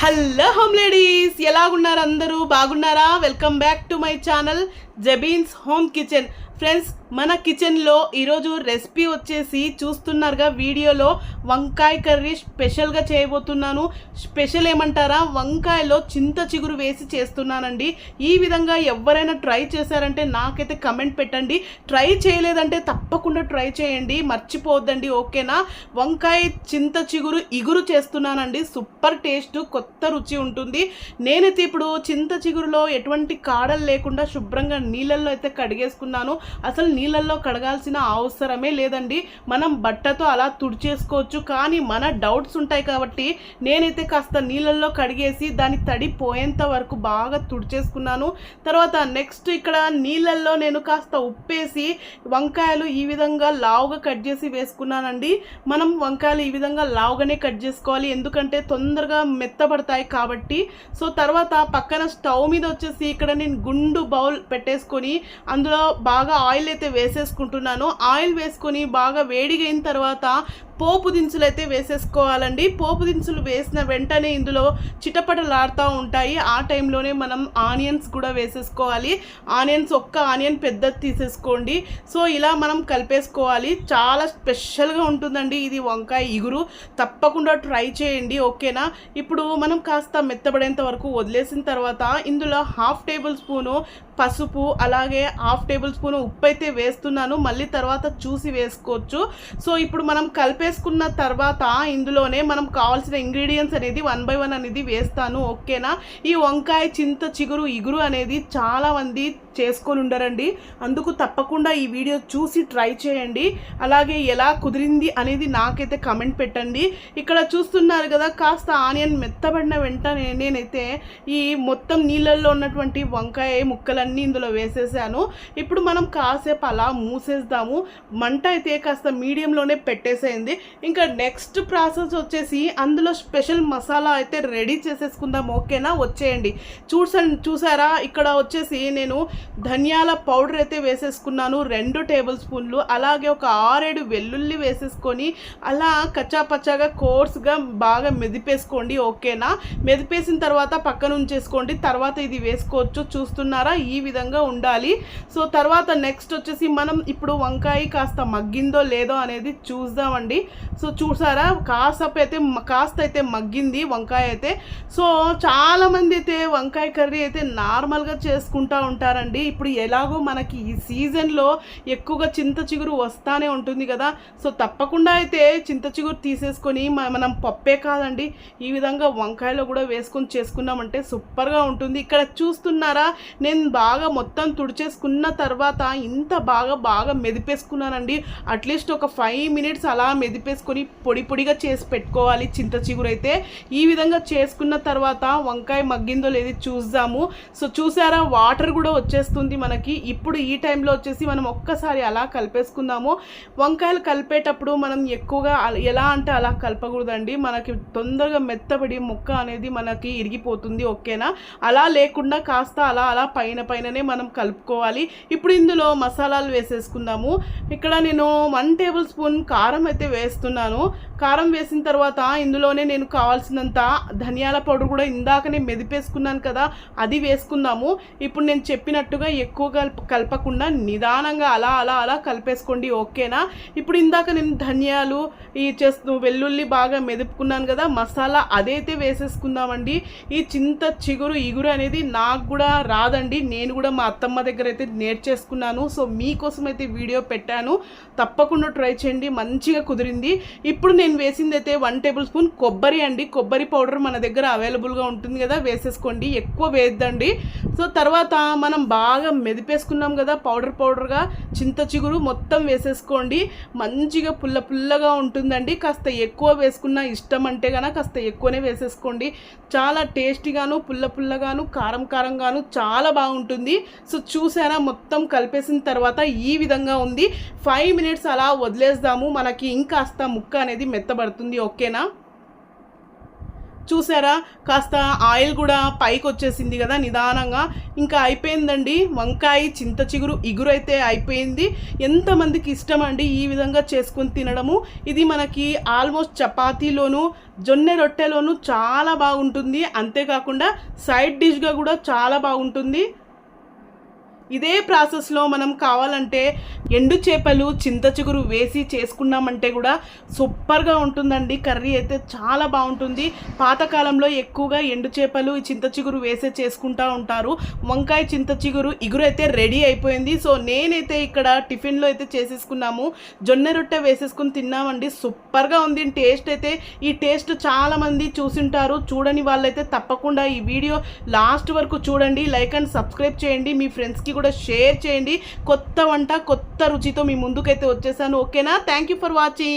Hello home ladies ఎలాగున్నారు అందరూ? బాగున్నారా? Welcome back to my channel Jabeen's home kitchen. Friends మన కిచెన్లో ఈరోజు రెసిపీ వచ్చేసి చూస్తున్నారుగా వీడియోలో వంకాయ కర్రీ స్పెషల్గా చేయబోతున్నాను. స్పెషల్ ఏమంటారా? వంకాయలో చింత చిగురు వేసి చేస్తున్నానండి. ఈ విధంగా ఎవరైనా ట్రై చేశారంటే నాకైతే కమెంట్ పెట్టండి. ట్రై చేయలేదంటే తప్పకుండా ట్రై చేయండి. మర్చిపోవద్దండి ఓకేనా? వంకాయ చింత చిగురు ఇగురు చేస్తున్నానండి. సూపర్ టేస్ట్ కొత్త రుచి ఉంటుంది. నేనైతే ఇప్పుడు చింత చిగురులో ఎటువంటి కాడలు లేకుండా శుభ్రంగా నీళ్ళల్లో అయితే కడిగేసుకున్నాను. అసలు నీళ్ళల్లో కడగాల్సిన అవసరమే లేదండి. మనం బట్టతో అలా తుడిచేసుకోవచ్చు. కానీ మన డౌట్స్ ఉంటాయి కాబట్టి నేనైతే కాస్త నీళ్ళల్లో కడిగేసి దాని తడి పోయేంత వరకు బాగా తుడిచేసుకున్నాను. తర్వాత నెక్స్ట్ ఇక్కడ నీళ్ళల్లో నేను కాస్త ఉప్పేసి వంకాయలు ఈ విధంగా లావుగా కట్ చేసి వేసుకున్నానండి. మనం వంకాయలు ఈ విధంగా లావుగానే కట్ చేసుకోవాలి. ఎందుకంటే తొందరగా మెత్తబడతాయి కాబట్టి. సో తర్వాత పక్కన స్టవ్ మీద వచ్చేసి ఇక్కడ నేను గుండు బౌల్ పెట్టేసుకొని అందులో బాగా ఆయిల్ అయితే వేసేసుకుంటున్నాను. ఆయిల్ వేసుకొని బాగా వేడిగైన తర్వాత పోపు దినుసులు అయితే వేసేసుకోవాలండి. పోపు దినుసులు వేసిన వెంటనే ఇందులో చిటపటలాడుతూ ఉంటాయి. ఆ టైంలోనే మనం ఆనియన్స్ కూడా వేసేసుకోవాలి. ఆనియన్స్ ఒక్క ఆనియన్ పెద్దది తీసేసుకోండి. సో ఇలా మనం కలిపేసుకోవాలి. చాలా స్పెషల్గా ఉంటుందండి ఇది వంకాయ ఇగురు. తప్పకుండా ట్రై చేయండి. ఓకేనా? ఇప్పుడు మనం కాస్త మెత్తబడేంత వరకు వదిలేసిన తర్వాత ఇందులో హాఫ్ టేబుల్ స్పూను పసుపు అలాగే హాఫ్ టేబుల్ స్పూన్ ఉప్పు అయితే వేస్తున్నాను. మళ్ళీ తర్వాత చూసి వేసుకోవచ్చు. సో ఇప్పుడు మనం కలిపే కలిపేసుకున్న తర్వాత ఇందులోనే మనం కావాల్సిన ఇంగ్రీడియంట్స్ అనేది వన్ బై వన్ అనేది వేస్తాను ఓకేనా? ఈ వంకాయ చింత చిగురు ఇగురు అనేది చాలామంది చేసుకొని ఉండరండి. అందుకు తప్పకుండా ఈ వీడియో చూసి ట్రై చేయండి. అలాగే ఎలా కుదిరింది అనేది నాకైతే కమెంట్ పెట్టండి. ఇక్కడ చూస్తున్నారు కదా కాస్త ఆనియన్ మెత్తబడిన వెంటనే నేనైతే ఈ మొత్తం నీళ్ళల్లో ఉన్నటువంటి వంకాయ ముక్కలన్నీ ఇందులో వేసేసాను. ఇప్పుడు మనం కాసేపు అలా మూసేద్దాము. మంట అయితే కాస్త మీడియంలోనే పెట్టేసేయండి. ఇంకా నెక్స్ట్ ప్రాసెస్ వచ్చేసి అందులో స్పెషల్ మసాలా అయితే రెడీ చేసేసుకుందాం ఓకేనా? వచ్చేయండి. చూసండి చూసారా? ఇక్కడ వచ్చేసి నేను ధనియాల పౌడర్ అయితే వేసేసుకున్నాను రెండు టేబుల్ స్పూన్లు. అలాగే ఒక ఆరేడు వెల్లుల్లి వేసేసుకొని అలా కచ్చాపచ్చాగా కోర్స్గా బాగా మెదిపేసుకోండి ఓకేనా? మెదిపేసిన తర్వాత పక్కన ఉంచేసుకోండి. తర్వాత ఇది వేసుకోవచ్చు. చూస్తున్నారా? ఈ విధంగా ఉండాలి. సో తర్వాత నెక్స్ట్ వచ్చేసి మనం ఇప్పుడు వంకాయ కాస్త మగ్గిందో లేదో అనేది చూద్దామండి. సో చూసారా కాసపు అయితే కాస్త అయితే మగ్గింది వంకాయ అయితే. సో చాలామంది అయితే వంకాయ కర్రీ అయితే నార్మల్గా చేసుకుంటూ ఉంటారండి. ఇప్పుడు ఎలాగో మనకి ఈ సీజన్లో ఎక్కువగా చింత చిగురు వస్తానే ఉంటుంది కదా. సో తప్పకుండా అయితే చింత చిగురు తీసేసుకొని మనం పప్పే కాదండి ఈ విధంగా వంకాయలో కూడా వేసుకొని చేసుకున్నామంటే సూపర్గా ఉంటుంది. ఇక్కడ చూస్తున్నారా నేను బాగా మొత్తం తుడిచేసుకున్న తర్వాత ఇంత బాగా బాగా మెదిపేసుకున్నానండి. అట్లీస్ట్ ఒక ఫైవ్ మినిట్స్ అలా మెదిపేసుకొని పొడి పొడిగా చేసి పెట్టుకోవాలి. చింత చిగురు అయితే ఈ విధంగా చేసుకున్న తర్వాత వంకాయ మగ్గిందో లేదో చూద్దాము. సో చూసారా వాటర్ కూడా వచ్చేస్తుంది మనకి. ఇప్పుడు ఈ టైంలో వచ్చేసి మనం ఒక్కసారి అలా కలిపేసుకుందాము. వంకాయలు కలిపేటప్పుడు మనం ఎక్కువగా ఎలా అంటే అలా కలపకూడదండి. మనకి తొందరగా మెత్తబడి ముక్క అనేది మనకి ఇరిగిపోతుంది ఓకేనా? అలా లేకుండా కాస్త అలా అలా పైన పైననే మనం కలుపుకోవాలి. ఇప్పుడు ఇందులో మసాలాలు వేసేసుకుందాము. ఇక్కడ నేను వన్ టేబుల్ స్పూన్ కారం అయితే వేస్తున్నాను. కారం వేసిన తర్వాత ఇందులోనే నేను కావాల్సినంత ధనియాల పౌడర్ కూడా ఇందాకనే మెదిపేసుకున్నాను కదా అది వేసుకుందాము. ఇప్పుడు నేను చెప్పినట్టుగా ఎక్కువ కలప కలపకుండా నిదానంగా అలా అలా అలా కలిపేసుకోండి ఓకేనా? ఇప్పుడు ఇందాక నేను ధనియాలు ఈ చేస్తు వెల్లుల్లి బాగా మెదుపుకున్నాను కదా మసాలా అదైతే వేసేసుకుందామండి. ఈ చింత చిగురు ఇగురు అనేది నాకు కూడా రాదండి. నేను కూడా మా అత్తమ్మ దగ్గర అయితే నేర్చేసుకున్నాను. సో మీకోసం అయితే వీడియో పెట్టాను. తప్పకుండా ట్రై చేయండి. మంచిగా కుదిరి కుదిరింది. ఇప్పుడు నేను వేసింది అయితే వన్ టేబుల్ స్పూన్ కొబ్బరి అండి. కొబ్బరి పౌడర్ మన దగ్గర అవైలబుల్గా ఉంటుంది కదా వేసేసుకోండి. ఎక్కువ వేద్దండి సో తర్వాత మనం బాగా మెదిపేసుకున్నాం కదా పౌడర్ పౌడర్గా చింత చిగురు మొత్తం వేసేసుకోండి. మంచిగా పుల్ల పుల్లగా ఉంటుందండి. కాస్త ఎక్కువ వేసుకున్న ఇష్టం అంటే కనుక కాస్త ఎక్కువనే వేసేసుకోండి. చాలా టేస్టీగాను పుల్ల పుల్లగాను కారం కారంగాను చాలా బాగుంటుంది. సో చూసారా మొత్తం కలిపేసిన తర్వాత ఈ విధంగా ఉంది. ఫైవ్ మినిట్స్ అలా వదిలేద్దాము. మనకి ఇంకా కాస్త ముక్క అనేది మెత్తబడుతుంది ఓకేనా? చూసారా? కాస్త ఆయిల్ కూడా పైకి వచ్చేసింది కదా నిదానంగా. ఇంకా అయిపోయిందండి వంకాయ చింత చిగురు ఇగురైతే అయిపోయింది. ఎంతమందికి ఇష్టం అండి ఈ విధంగా చేసుకొని తినడము? ఇది మనకి ఆల్మోస్ట్ చపాతీలోను జొన్నె రొట్టెలోను చాలా బాగుంటుంది. అంతేకాకుండా సైడ్ డిష్గా కూడా చాలా బాగుంటుంది. ఇదే ప్రాసెస్లో మనం కావాలంటే ఎండు చేపలు చింత చిగురు వేసి చేసుకున్నామంటే కూడా సూపర్గా ఉంటుందండి. కర్రీ అయితే చాలా బాగుంటుంది. పాతకాలంలో ఎక్కువగా ఎండు చేపలు ఈ చింత చిగురు వేసే చేసుకుంటూ ఉంటారు. వంకాయ చింత చిగురు ఇగురు అయితే రెడీ అయిపోయింది. సో నేనైతే ఇక్కడ టిఫిన్లో అయితే చేసేసుకున్నాము. జొన్న రొట్టె వేసేసుకుని తిన్నామండి. సూపర్గా ఉంది. టేస్ట్ అయితే ఈ టేస్ట్ చాలామంది చూసింటారు. చూడని వాళ్ళైతే తప్పకుండా ఈ వీడియో లాస్ట్ వరకు చూడండి. లైక్ అండ్ సబ్స్క్రైబ్ చేయండి. మీ ఫ్రెండ్స్కి కూడా షేర్ చేయండి. కొత్త వంట కొత్త రుచితో మీ ముందుకైతే వచ్చేసాను. ఓకేనా థ్యాంక్ యూ ఫర్ వాచింగ్